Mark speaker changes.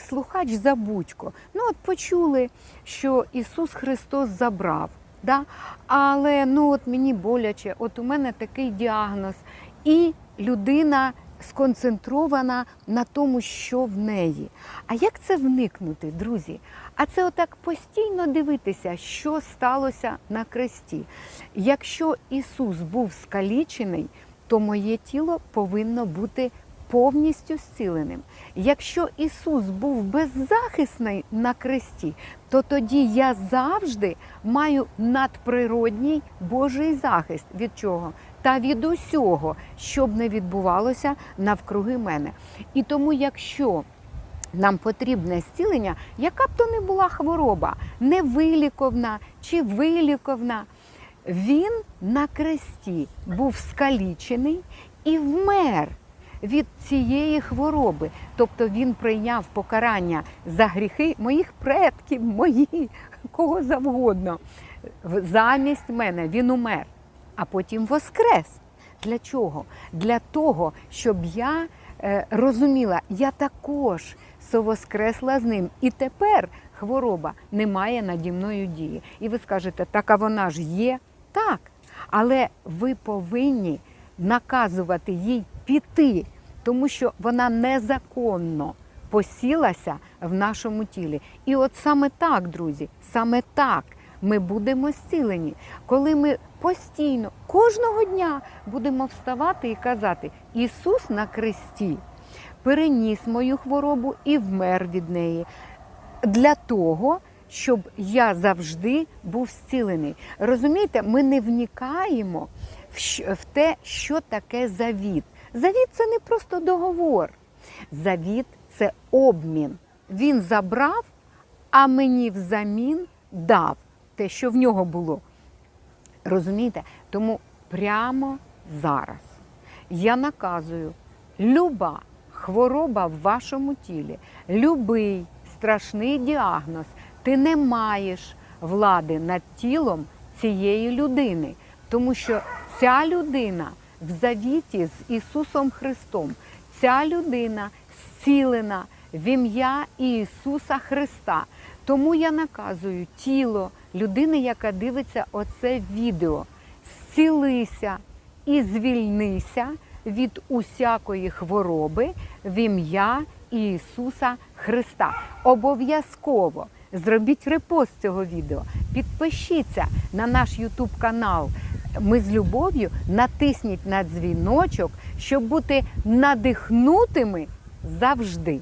Speaker 1: як слухач забудько. Ну от почули, що Ісус Христос забрав. Да? Але ну от мені боляче, от у мене такий діагноз, і людина сконцентрована на тому, що в неї. А як це вникнути, друзі? А це отак постійно дивитися, що сталося на кресті. Якщо Ісус був скалічений, то моє тіло повинно бути повністю зціленим. Якщо Ісус був беззахисний на кресті, то тоді я завжди маю надприродній Божий захист. Від чого? Та від усього, що б не відбувалося навкруги мене. І тому, якщо нам потрібне зцілення, яка б то не була хвороба, невиліковна чи виліковна, він на кресті був скалічений і вмер від цієї хвороби. Тобто він прийняв покарання за гріхи моїх предків, мої, кого завгодно. Замість мене він умер, а потім воскрес. Для чого? Для того, щоб я е, розуміла, я також совоскресла з ним. І тепер хвороба не має наді мною дії. І ви скажете, так а вона ж є. Так. Але ви повинні наказувати їй піти, тому що вона незаконно посілася в нашому тілі. І от саме так, друзі, саме так ми будемо зцілені, коли ми постійно, кожного дня будемо вставати і казати: Ісус на кресті переніс мою хворобу і вмер від неї для того, щоб я завжди був зцілений. Розумієте, ми не вникаємо в в те, що таке завіт. Завіт це не просто договор. Завіт це обмін. Він забрав, а мені взамін дав те, що в нього було. Розумієте? Тому прямо зараз я наказую люба хвороба в вашому тілі, любий страшний діагноз, ти не маєш влади над тілом цієї людини, тому що ця людина в завіті з Ісусом Христом, ця людина зцілена в ім'я Ісуса Христа. Тому я наказую тіло людини, яка дивиться оце відео, зцілися і звільнися від усякої хвороби в ім'я Ісуса Христа. Обов'язково зробіть репост цього відео, підпишіться на наш YouTube канал. Ми з любов'ю натисніть на дзвіночок, щоб бути надихнутими завжди.